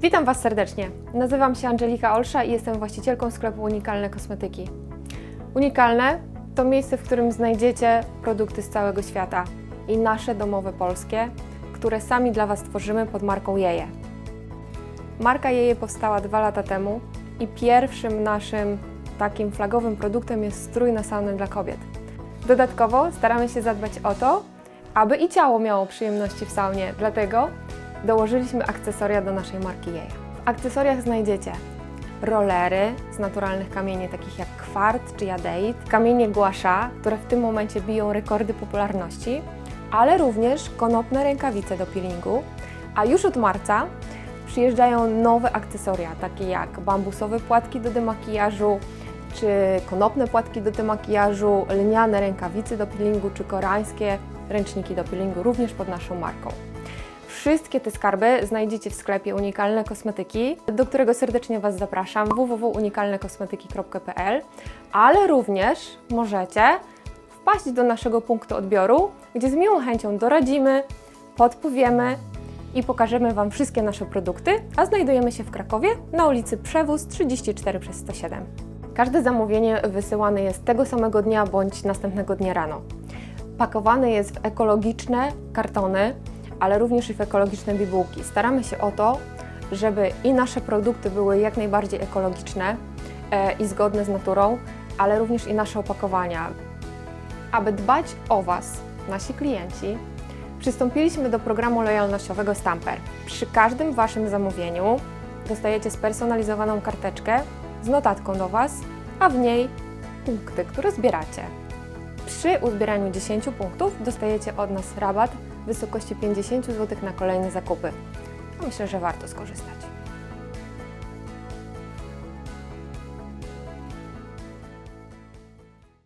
Witam Was serdecznie. Nazywam się Angelika Olsza i jestem właścicielką sklepu Unikalne Kosmetyki. Unikalne to miejsce, w którym znajdziecie produkty z całego świata i nasze domowe polskie, które sami dla Was tworzymy pod marką Jeje. Marka Jeje powstała dwa lata temu i pierwszym naszym takim flagowym produktem jest strój na saunę dla kobiet. Dodatkowo staramy się zadbać o to, aby i ciało miało przyjemności w saunie, dlatego dołożyliśmy akcesoria do naszej marki Jeja. W akcesoriach znajdziecie rolery z naturalnych kamieni, takich jak kwarc czy jadeit, kamienie guasza, które w tym momencie biją rekordy popularności, ale również konopne rękawice do peelingu, a już od marca przyjeżdżają nowe akcesoria, takie jak bambusowe płatki do demakijażu, czy konopne płatki do demakijażu, lniane rękawice do peelingu, czy koreańskie ręczniki do peelingu, również pod naszą marką. Wszystkie te skarby znajdziecie w sklepie Unikalne Kosmetyki, do którego serdecznie Was zapraszam www.unikalnekosmetyki.pl, ale również możecie wpaść do naszego punktu odbioru, gdzie z miłą chęcią doradzimy, podpowiemy i pokażemy Wam wszystkie nasze produkty, a znajdujemy się w Krakowie na ulicy Przewóz 34 przez 107. Każde zamówienie wysyłane jest tego samego dnia bądź następnego dnia rano. Pakowane jest w ekologiczne kartony, ale również i w ekologiczne bibułki. Staramy się o to, żeby i nasze produkty były jak najbardziej ekologiczne e, i zgodne z naturą, ale również i nasze opakowania. Aby dbać o Was, nasi klienci, przystąpiliśmy do programu lojalnościowego Stamper. Przy każdym Waszym zamówieniu dostajecie spersonalizowaną karteczkę z notatką do Was, a w niej punkty, które zbieracie. Przy uzbieraniu 10 punktów dostajecie od nas rabat w wysokości 50 zł na kolejne zakupy. Myślę, że warto skorzystać.